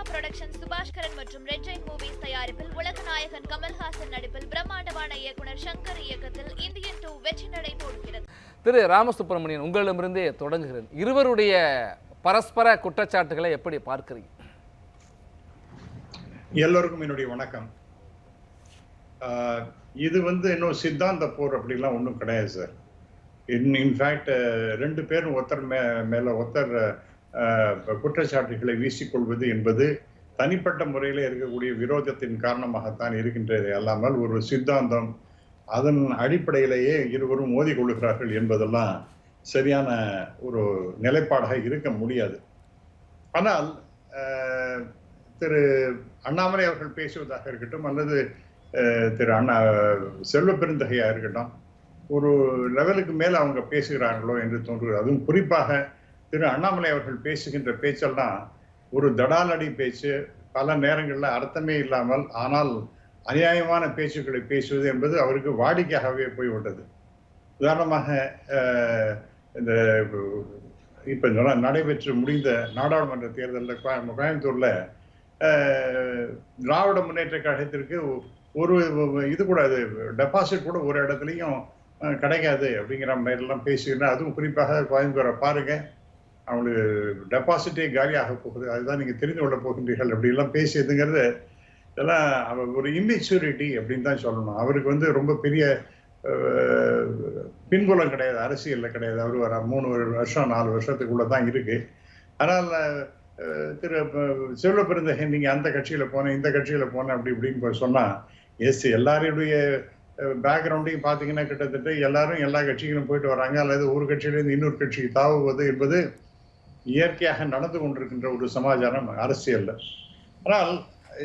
Alpha production Subaskaran மற்றும் red Jain movies தயாரிப்பில் உலகநாயகன் கமல்ஹாசன் நடிப்பில் பிரம்மாண்டமான இயக்குனர் சங்கர் இயக்கத்தில் இந்தியன் டூ வெற்றி நடை போடுகிறது திரு ராமசுப்ரமணியன் உங்களிடமிருந்தே தொடங்குகிறேன். இருவருடைய பரஸ்பர குற்றச்சாட்டுகளை எப்படி பார்க்கிறீங்க? எல்லோருக்கும் என்னுடைய வணக்கம். ஆஹ் இது வந்து இன்னும் சித்தாந்த போர் அப்படிலாம் ஒன்றும் கிடையாது சார். இன் இன்ஃபேக்ட் ரெண்டு பேரும் ஒருத்தர் மே மேல ஒருத்தர் குற்றச்சாட்டுகளை வீசிக்கொள்வது என்பது தனிப்பட்ட முறையில் இருக்கக்கூடிய விரோதத்தின் காரணமாகத்தான் இருக்கின்றது அல்லாமல் ஒரு சித்தாந்தம் அதன் அடிப்படையிலேயே இருவரும் மோதி கொள்கிறார்கள் என்பதெல்லாம் சரியான ஒரு நிலைப்பாடாக இருக்க முடியாது. ஆனால் திரு அண்ணாமலை அவர்கள் பேசுவதாக இருக்கட்டும் அல்லது திரு அண்ணா செல்வ பெருந்தகையாக இருக்கட்டும் ஒரு லெவலுக்கு மேல் அவங்க பேசுகிறார்களோ என்று தோன்றுகிறது. அதுவும் குறிப்பாக திரு அண்ணாமலை அவர்கள் பேசுகின்ற பேச்செல்லாம் ஒரு தடாலடி பேச்சு பல நேரங்களில் அர்த்தமே இல்லாமல் ஆனால் அநியாயமான பேச்சுக்களை பேசுவது என்பது அவருக்கு வாடிக்கையாகவே போய்விட்டது. உதாரணமாக இந்த இப்போ நடைபெற்று முடிந்த நாடாளுமன்ற தேர்தலில் கோயம்புத்தூரில் திராவிட முன்னேற்ற கழகத்திற்கு ஒரு இது கூட அது டெபாசிட் கூட ஒரு இடத்துலையும் கிடைக்காது அப்படிங்கிற மாதிரி எல்லாம் பேசுகிறேன் அதுவும் குறிப்பாக கோயம்புத்தூரை பாருங்கள் அவங்களுக்கு டெபாசிட்டே காலியாக போகுது. அதுதான் நீங்கள் தெரிந்து கொள்ள போகின்றீர்கள். அப்படி எல்லாம் பேசியதுங்கிறது இதெல்லாம் அவர் ஒரு இம்மெச்சூரிட்டி அப்படின்னு தான் சொல்லணும். அவருக்கு வந்து ரொம்ப பெரிய பின்புலம் கிடையாது. அரசியலில் கிடையாது. அவர் வர மூணு வருஷம் நாலு வருஷத்துக்குள்ள தான் இருக்கு. ஆனால் திரு அஹ், பிறந்தகை நீங்கள் அந்த கட்சியில் போனேன் இந்த கட்சியில் போனேன் அப்படி இப்படின்னு சொன்னால் எஸ் எல்லாருடைய பேக்ரவுண்டையும் பார்த்தீங்கன்னா கிட்டத்தட்ட எல்லாரும் எல்லா கட்சிகளும் போயிட்டு வராங்க. அல்லது ஒரு கட்சியிலேருந்து இன்னொரு கட்சிக்கு தாவுவது என்பது இயற்கையாக நடந்து கொண்டிருக்கின்ற ஒரு சமாச்சாரம் அரசியல்ல. ஆனால்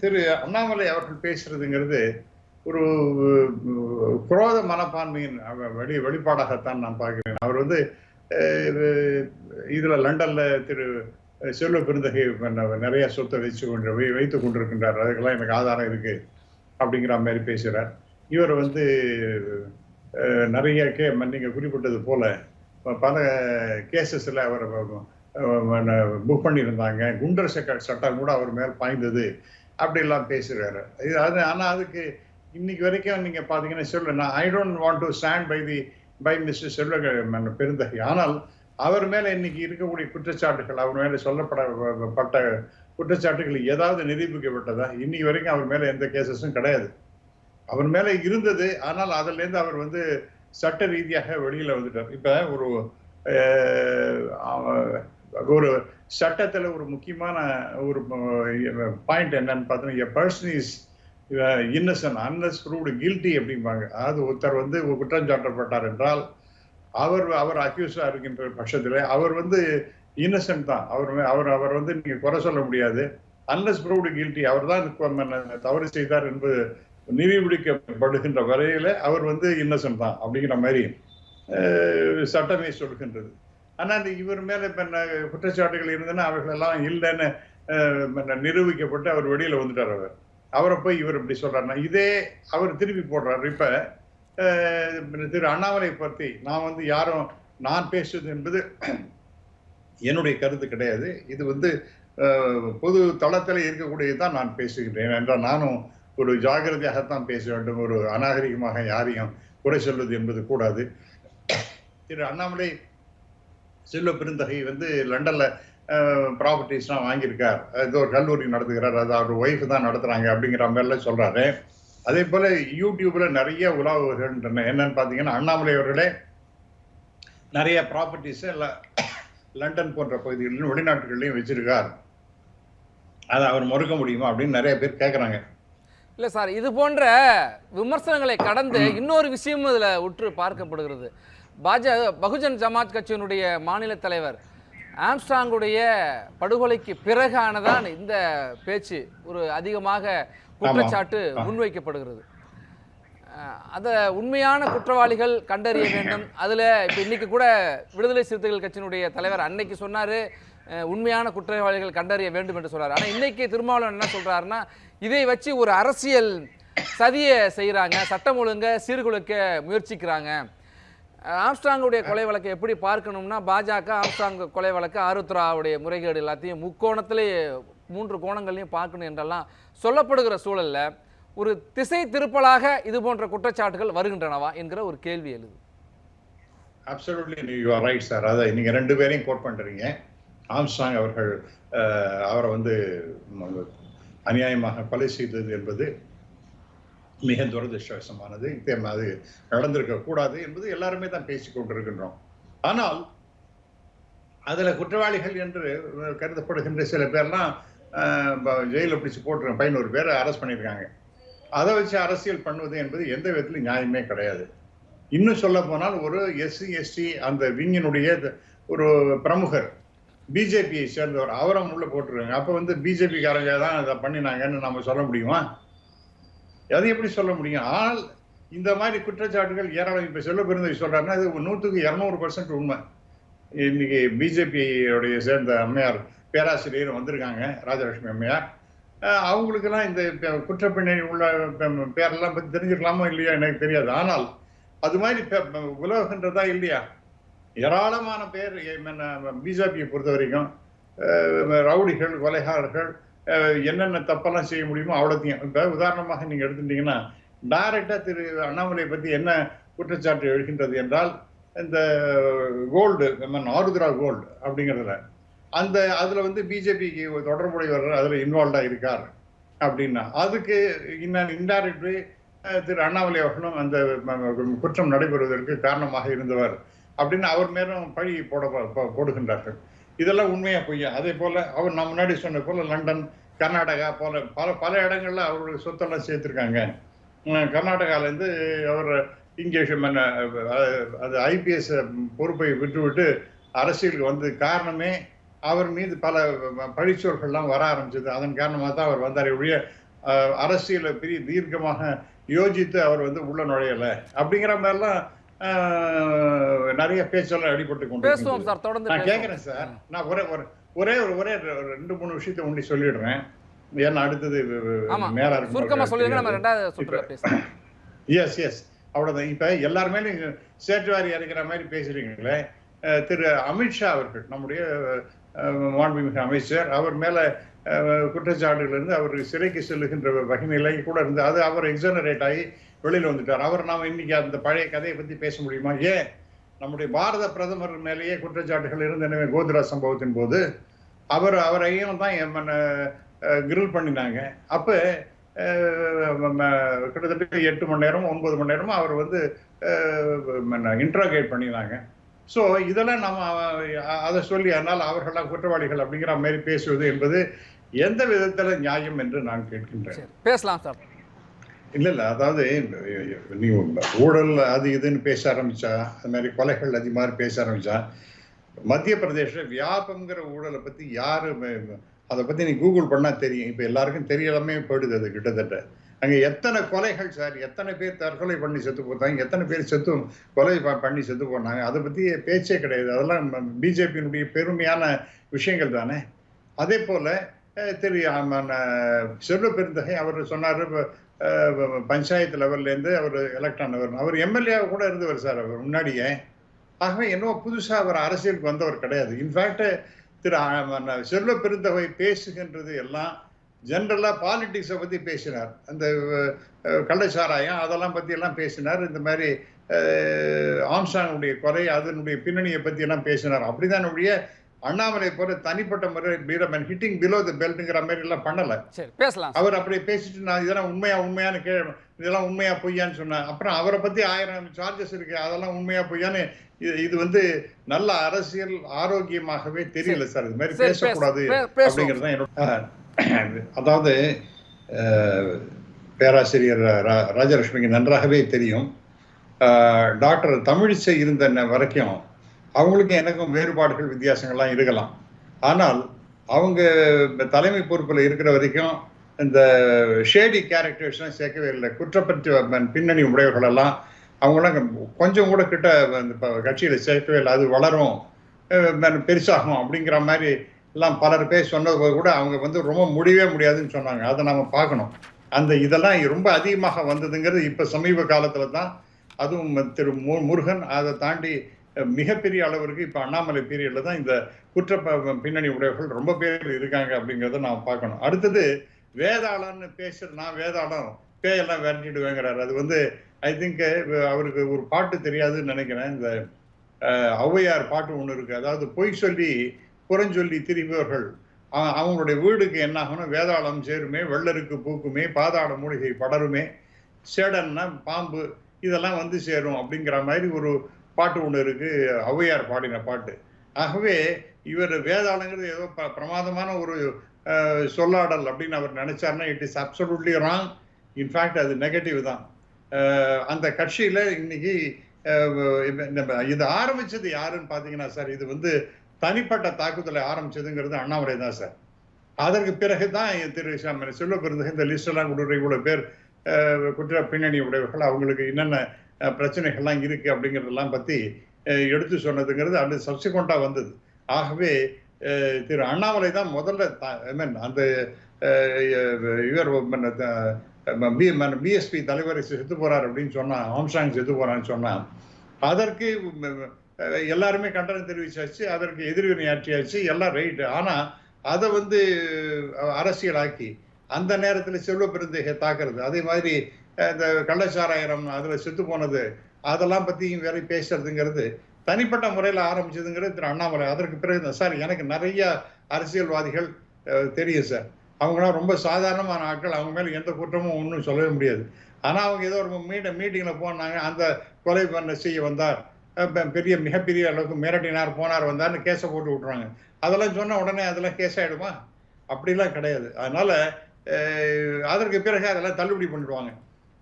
திரு அண்ணாமலை அவர்கள் பேசுறதுங்கிறது ஒரு குரோத மனப்பான்மையின் வெளி வெளிப்பாடாகத்தான் நான் பார்க்கிறேன். அவர் வந்து இதுல லண்டன்ல திரு செல்வ பெருந்தகை நிறைய சொத்தை வச்சு கொண்டு வை- வைத்துக் கொண்டிருக்கின்றார். அதுக்கெல்லாம் எனக்கு ஆதாரம் இருக்கு அப்படிங்கிற மாதிரி பேசுகிறார் இவர் வந்து நிறைய கே நீங்க குறிப்பிட்டது போல பல கேசஸ்ல அவர் புக் பண்ணியிருந்தாங்க. குண்டர் சட்ட சட்டம் கூட அவர் மேல் பாய்ந்தது. அப்படிலாம் பேசுகிறாரு இது அது ஆனால் அதுக்கு இன்னைக்கு வரைக்கும் நீங்கள் பார்த்தீங்கன்னா சொல்ல நான் I don't want to stand by the by mister Selva Perunthagai. ஆனால் அவர் மேலே இன்னைக்கு இருக்கக்கூடிய குற்றச்சாட்டுகள் அவர் மேலே சொல்லப்படப்பட்ட குற்றச்சாட்டுகள் ஏதாவது நிரூபிக்கப்பட்டதா இன்னைக்கு வரைக்கும் அவர் மேலே எந்த கேசஸும் கிடையாது. அவர் மேலே இருந்தது ஆனால் அதுலேருந்து அவர் வந்து சட்ட ரீதியாக வெளியில் வந்துட்டார். இப்போ ஒரு ஒரு சட்டத்தில் ஒரு முக்கியமான ஒரு பாயிண்ட் என்னன்னு பார்த்தோம்னா person is innocent unless proved guilty அப்படிம்பாங்க. அதாவது ஒருத்தர் வந்து குற்றஞ்சாட்டப்பட்டார் குற்றம் சாட்டப்பட்டார் என்றால் அவர் அவர் அக்யூஸாக இருக்கின்ற பட்சத்தில் அவர் வந்து இன்னசென்ட் தான். அவர் அவர் அவர் வந்து நீங்கள் குறை சொல்ல முடியாது. அன்லஸ் ப்ரூவ்டு கில்ட்டி அவர் தான் தவறு செய்தார் என்பது நிரூபிக்கப்படுகின்ற வரையில அவர் வந்து இன்னசென்ட் தான் அப்படிங்கிற மாதிரி சட்டமே சொல்கின்றது. ஆனால் இந்த இவர் மேலே இப்போ என்ன குற்றச்சாட்டுகள் இருந்ததுன்னா அவர்கள் எல்லாம் இல்லைன்னு நிரூபிக்கப்பட்டு அவர் வெளியில் வந்துட்டார் அவர். அவரை போய் இவர் இப்படி சொல்கிறாருன்னா இதே அவர் திருப்பி போடுறாரு. இப்போ திரு அண்ணாமலை பற்றி நான் வந்து யாரும் நான் பேசுவது என்பது என்னுடைய கருத்து கிடையாது. இது வந்து பொது தளத்தில் இருக்கக்கூடியது தான் நான் பேசுகின்றேன். என்றால் நானும் ஒரு ஜாகிரதையாகத்தான் பேச வேண்டும். ஒரு அநாகரிகமாக யாரையும் குறை சொல்வது என்பது கூடாது. திரு அண்ணாமலை செல்வ பெருந்தகை வந்து லண்டன்ல ப்ராப்பர்ட்டிஸ்லாம் வாங்கியிருக்கார். ஏதோ ஒரு கல்லூரி நடத்துகிறார். அது அவர் ஒய்ஃப் தான் நடத்துறாங்க அப்படிங்கிற மாதிரிலாம் சொல்றாரு. அதே போல யூடியூப்ல நிறைய உலாவுகின்றன என்னன்னு பாத்தீங்கன்னா அண்ணாமலை அவர்களே நிறைய ப்ராப்பர்ட்டிஸ் லண்டன் போன்ற பகுதிகளிலும் வெளிநாட்டுகள்லையும் வச்சிருக்கார். அதை அவர் மறுக்க முடியுமா அப்படின்னு நிறைய பேர் கேட்குறாங்க இல்லை சார் இது போன்ற விமர்சனங்களை கடந்து இன்னொரு விஷயமும் இதில் உற்று பார்க்கப்படுகிறது. பாஜ பகுஜன் சமாஜ் கட்சியினுடைய மாநில தலைவர் ஆம்ஸ்டாங்குடைய படுகொலைக்கு பிறகானதான் இந்த பேச்சு ஒரு அதிகமாக குற்றச்சாட்டு. முன்வைக்கப்படுகிறது. அத உண்மையான குற்றவாளிகள் கண்டறிய வேண்டும். அதுல இப்ப இன்னைக்கு கூட விடுதலை சிறுத்தைகள் கட்சியினுடைய தலைவர் அன்னைக்கு சொன்னாரு உண்மையான குற்றவாளிகள் கண்டறிய வேண்டும் என்று சொல்றாரு ஆனா இன்னைக்கு திருமாவளவன் என்ன சொல்றாருன்னா இதை வச்சு ஒரு அரசியல் சதியை செய்றாங்க சட்டம் ஒழுங்க சீர்குலைக்க முயற்சிக்கிறாங்க. ஆம்ஸ்ட்ராங்குடைய கொலை வழக்கை எப்படி பார்க்கணும்னா பாஜக ஆம்ஸ்ட்ராங் கொலை வழக்கு ஆருத்ராவுடைய முறைகேடு எல்லாத்தையும் முக்கோணத்திலே மூன்று கோணங்கள்லையும் பார்க்கணும் என்றெல்லாம் சொல்லப்படுகிற சூழல்ல ஒரு திசை திருப்பலாக இது போன்ற குற்றச்சாட்டுகள் வருகின்றனவா என்கிற ஒரு கேள்வி எழுது. Absolutely you are right sir அதை நீங்கள் ரெண்டு பேரையும் கோட் பண்ணுறீங்க ஆம்ஸ்டாங் அவர்கள் அவரை வந்து அநியாயமாக கொலை செய்தது என்பது மிக துரதிருஷ்டவசமானது இப்போ அது நடந்திருக்க கூடாது என்பது எல்லாருமே தான் பேசிக் கொண்டிருக்கின்றோம். ஆனால் அதுல குற்றவாளிகள் என்று கருதப்படுகின்ற சில பேர்லாம் ஜெயிலில் பிடிச்சு போட்டு பதினோரு பேரை அரெஸ்ட் பண்ணியிருக்காங்க. அதை வச்சு அரசியல் பண்ணுவது என்பது எந்த விதத்திலும் நியாயமே கிடையாது. இன்னும் சொல்ல போனால் ஒரு எஸ்சி எஸ்டி அந்த விங்கினுடைய ஒரு பிரமுகர் பிஜேபியை சேர்ந்தவர் அவரை உள்ள போட்டிருக்காங்க. அப்போ வந்து பிஜேபிக்காரங்க தான் இதை பண்ணினாங்கன்னு நம்ம சொல்ல முடியுமா? அதை எப்படி சொல்ல முடியும்? ஆனால் இந்த மாதிரி குற்றச்சாட்டுகள் ஏராளம். இப்போ செல்ல பெருந்தகை சொல்றாருன்னா இது நூற்றுக்கு இரநூறு பர்சன்ட் உண்மை. இன்னைக்கு பிஜேபியோடைய சேர்ந்த அம்மையார் பேராசிரியர் வந்திருக்காங்க ராஜலட்சுமி அம்மையார். அவங்களுக்கெல்லாம் இந்த குற்றப்பின்னணி உள்ள பேரெல்லாம் பற்றி தெரிஞ்சுக்கலாமா இல்லையா எனக்கு தெரியாது. ஆனால் அது மாதிரி உலகன்றதா இல்லையா? ஏராளமான பேர் பிஜேபியை பொறுத்த வரைக்கும் ரவுடிகள் கொலைகாரர்கள் என்னென்ன தப்பெல்லாம் செய்ய முடியுமோ அவ்வளோத்தையும். இப்போ உதாரணமாக நீங்கள் எடுத்துட்டீங்கன்னா டைரக்டா திரு அண்ணாமலை பற்றி என்ன குற்றச்சாட்டு எழுகின்றது என்றால் இந்த கோல்டு ஆருத்ரா கோல்டு அப்படிங்கிறதுல அந்த அதில் வந்து பிஜேபிக்கு தொடர்புடையவர் அதில் இன்வால்வ்டா இருக்கார் அப்படின்னா அதுக்கு இன்னும் இன்டைரக்ட்லி திரு அண்ணாமலை அவர்களும் அந்த குற்றம் நடைபெறுவதற்கு காரணமாக இருந்தவர் அப்படின்னு அவர் மேலும் பழி போட போ- போடுகின்றார்கள். இதெல்லாம் உண்மையா பொய்யா? அதே போல அவர் நான் முன்னாடி சொன்ன போல லண்டன் கர்நாடகா போல பல பல இடங்கள்ல அவருடைய சொத்தெல்லாம் சேர்த்திருக்காங்க. கர்நாடகாலேருந்து அவர் இங்கே அது ஐபிஎஸ் பொறுப்பை விட்டுவிட்டு அரசியலுக்கு வந்தது காரணமே அவர் மீது பல பழிச்சொற்கள்லாம் வர ஆரம்பிச்சது. அதன் காரணமாக தான் அவர் வந்தார் ஒழிய அரசியலை பெரிய தீர்க்கமாக யோசித்து அவர் வந்து உள்ள நுழையலை. அப்படிங்கிற மாதிரிலாம் நிறைய பேச்செல்லாம் அடிபட்டு கொண்டு பேசுவோம். சார் தொடர்ந்து நான். கேட்கிறேன் சார். நான் ஒரே ஒரு ஒரே ஒரு ஒரே ரெண்டு மூணு விஷயத்தை உண்டி சொல்லிடுறேன். ஏன்னா அடுத்தது மேலா இருக்கும் சுருக்கமா சொல்லிருங்க நம்ம ரெண்டாவது சுற்றுல எஸ் எஸ் அவ்வளவுதான். இப்ப எல்லாருமே நீங்க சேற்றுவாரி இறக்கிற மாதிரி பேசுறீங்களே அஹ், திரு அமித்ஷா அவர்கள் நம்முடைய மாண்புமிகு அமைச்சர் அவர் மேல அஹ், குற்றச்சாட்டுகள் இருந்து அவர் சிறைக்கு செல்லுகின்ற வகைநிலை கூட இருந்து அது அவர் எக்ஸனரேட் ஆகி வெளியில வந்துட்டார். அவர் நாம இன்னைக்கு அந்த பழைய கதையை பத்தி பேச முடியுமா? ஏன் நம்முடைய பாரத பிரதமர் மேலேயே குற்றச்சாட்டுகள் இருந்தனவே கோத்ரா சம்பவத்தின் போது. அவர் அவரையும் தான் கிரில் பண்ணினாங்க. அப்போ கிட்டத்தட்ட எட்டு மணி நேரம் ஒன்பது மணி நேரமும் அவர் வந்து இன்ட்ராகேட் பண்ணினாங்க. ஸோ இதெல்லாம் நம்ம அதை சொல்லி அதனால் அவர்கள்லாம் குற்றவாளிகள் அப்படிங்கிற மாதிரி பேசுவது என்பது எந்த விதத்தில் நியாயம் என்று நான் கேட்கின்றேன். பேசலாம் சார். இல்ல இல்ல அதாவது நீ ஊழல் அது இதுன்னு பேச ஆரம்பிச்சா அது மாதிரி கொலைகள் அது மாதிரி பேச ஆரம்பிச்சா மத்திய பிரதேச வியாபம்ங்கிற ஊழலை பத்தி யாரு அதை பத்தி நீ கூகுள் பண்ணா தெரியும். இப்ப எல்லாருக்கும் தெரியலாமே போயிடுது அது கிட்டத்தட்ட. அங்க எத்தனை கொலைகள் சார் எத்தனை பேர் தற்கொலை பண்ணி செத்து போட்டாங்க எத்தனை பேர் செத்து கொலை பண்ணி செத்து போனாங்க அதை பத்தி பேச்சே கிடையாது. அதெல்லாம் பிஜேபியினுடைய பெருமையான விஷயங்கள் தானே. அதே போல அஹ், திரு செல்வ பெருந்தகை அவர் சொன்னார் பஞ்சாயத்து லெவல்லேருந்து அவர் எலெக்ட் ஆனவர். அவர் எம்எல்ஏ கூட இருந்தவர் சார் அவர் முன்னாடியே. ஆகவே என்னவோ புதுசாக அவர் அரசியலுக்கு வந்தவர் கிடையாது. இன்ஃபேக்ட் திரு செல்வ பெருந்தகை பேசுகின்றது எல்லாம் ஜென்ரலாக பாலிட்டிக்ஸை பற்றி பேசினார். அந்த கள்ளச்சாராயம் அதெல்லாம் பற்றியெல்லாம் பேசினார். இந்த மாதிரி ஆம்சானுடைய குறை கொலை அதனுடைய பின்னணியை பற்றியெல்லாம் பேசினார். அப்படிதான் ஒழிய அண்ணாமலை போல தனிப்பட்ட முறை பீரமன் ஹிட்டிங் பிலோ த பெல்ட்ங்கிற மாதிரி எல்லாம் பண்ணல. பேசலாம். அவர் அப்படி பேசிட்டு நான் இதெல்லாம் உண்மையா உண்மையான்னு கே இதெல்லாம் உண்மையா பொய்யான்னு சொன்னேன். அப்புறம் அவரை பத்தி ஆயிரம் சார்ஜஸ் இருக்கு அதெல்லாம் உண்மையா பொய்யான்னு இது வந்து நல்ல அரசியல் ஆரோக்கியமாகவே தெரியல சார். இது மாதிரி பேசக்கூடாது. அப்படிங்கிறது தான் என்னோட அதாவது பேராசிரியர் ராஜலட்சுமிக்கு நன்றாகவே தெரியும். டாக்டர் தமிழிசை இருந்த வரைக்கும் அவங்களுக்கும் எனக்கும் வேறுபாடுகள் வித்தியாசங்கள்லாம் இருக்கலாம். ஆனால் அவங்க தலைமை பொறுப்பில் இருக்கிற வரைக்கும் இந்த ஷேடி கேரக்டர்ஸ்லாம் சேர்க்கவே இல்லை. குற்றப்பற்ற பின்னணி உடையவர்களெல்லாம் அவங்களாம் கொஞ்சம் கூட கிட்ட அந்த கட்சியில் சேர்க்கவே இல்லை. அது வளரும் பெருசாகும் அப்படிங்கிற மாதிரி எல்லாம் பலர் பேர் சொன்னது கூட அவங்க வந்து ரொம்ப முடியவே முடியாதுன்னு சொன்னாங்க. அதை நாம் பார்க்கணும். அந்த இதெல்லாம் ரொம்ப அதிகமாக வந்ததுங்கிறது இப்போ சமீப காலத்தில் தான். அதுவும் திரு மு- முருகன் அதை தாண்டி மிகப்பெரிய அளவிற்கு இப்போ அண்ணாமலை பீரியடில் தான் இந்த குற்ற பின்னணி உடையவர்கள் ரொம்ப பேர் இருக்காங்க அப்படிங்கிறத நாம் பார்க்கணும். அடுத்தது வேதாளம்னு பேசுற நான் வேதாளம் பேயெல்லாம் விரட்டிடுவேங்கிறாரு. அது வந்து ஐ திங்க் அவருக்கு ஒரு பாட்டு தெரியாதுன்னு நினைக்கிறேன். இந்த ஔவையார் பாட்டு ஒன்று இருக்கு. அதாவது பொய் சொல்லி புறஞ்சொல்லி திரிபவர்கள். அவங்களுடைய வீடுக்கு என்ன ஆகணும்? வேதாளம் சேருமே வெள்ளருக்கு பூக்குமே பாதாள மூலிகை படருமே சேடன்னா பாம்பு இதெல்லாம் வந்து சேரும் அப்படிங்கிற மாதிரி ஒரு பாட்டு ஒன்று இருக்கு ஔவையார் பாடின பாட்டு. ஆகவே இவர் வேதாளங்கிறது ஏதோ ப- பிரமாதமான ஒரு சொல்லாடல் அப்படின்னு அவர் நினைச்சார்னா it is absolutely wrong in fact அது நெகட்டிவ் தான். அந்த கட்சியில் இன்னைக்கு நம்ம இது ஆரம்பிச்சது யாருன்னு பார்த்தீங்கன்னா சார் இது வந்து தனிப்பட்ட தாக்குதலை ஆரம்பிச்சதுங்கிறது அண்ணாமலை தான் சார் அதற்கு பிறகு தான் திரு சாமி செல்வ பிறந்த இந்த லிஸ்ட் எல்லாம் கொடுக்குற இவ்வளோ பேர் குற்ற பின்னணி உடையவர்கள் அவங்களுக்கு என்னென்ன பிரச்சனைகள்லாம் இருக்குது அப்படிங்கிறதெல்லாம் பற்றி எடுத்து சொன்னதுங்கிறது அது சப்சிக்வெண்ட்டாக வந்தது. ஆகவே திரு அண்ணாமலை தான் முதல்ல ஐ மீன் அந்த அஹ், இவர் பிஎஸ்பி தலைவர் செத்து போகிறார் அப்படின்னு சொன்னான் ஆம்சாங் செத்து போகிறான்னு சொன்னான் அதற்கு எல்லாருமே கண்டனம் தெரிவிச்சாச்சு அதற்கு எதிர்வினையாற்றியாச்சு எல்லாம் ரைட்டு ஆனால் அதை வந்து அரசியலாக்கி அந்த நேரத்தில் செல்வ பெருந்தகை தாக்குறது அதே மாதிரி இந்த கள்ளச்சாராயிரம் அதில் செத்து போனது அதெல்லாம் பற்றியும் வேற பேசுறதுங்கிறது தனிப்பட்ட முறையில் ஆரம்பிச்சதுங்கிறது திரு அண்ணாமலை. அதற்கு பிறகு தான், சார் எனக்கு நிறைய அரசியல்வாதிகள் தெரியும் சார். அவங்களாம் ரொம்ப சாதாரணமான ஆட்கள் அவங்க மேலே எந்த குற்றமும் ஒன்றும் சொல்லவே முடியாது. ஆனால் அவங்க ஏதோ ஒரு மீட்ட மீட்டிங்கில் போனாங்க அந்த கொலை பண்ண செய்ய வந்தார். பெரிய மிகப்பெரிய அளவுக்கு மிரட்டினார் போனார் வந்தார்னு கேஸை போட்டு விட்றாங்க அதெல்லாம் சொன்ன உடனே அதெல்லாம் கேஸ் ஆகிடுமா அப்படிலாம் கிடையாது. அதனால் அதற்கு பிறகு அதெல்லாம் தள்ளுபடி பண்ணிடுவாங்க.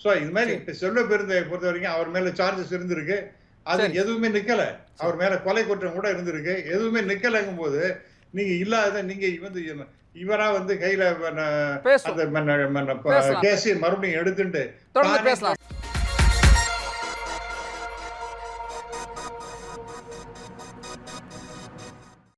ஸோ இது மாதிரி இப்ப செல்வ பெருந்தையை பொறுத்த வரைக்கும் அவர் மேல சார்ஜஸ் இருந்திருக்கு. அது. எதுவுமே நிக்கல. அவர் மேல கொலை குற்றம் கூட இருந்திருக்கு. எதுவுமே நிக்கலங்கும் போது நீங்க இல்லாத நீங்க வந்து இவரா வந்து கையில. கேஸ் மறுபடியும் எடுத்துட்டு தொடர்ந்து தானே பேசலாம்.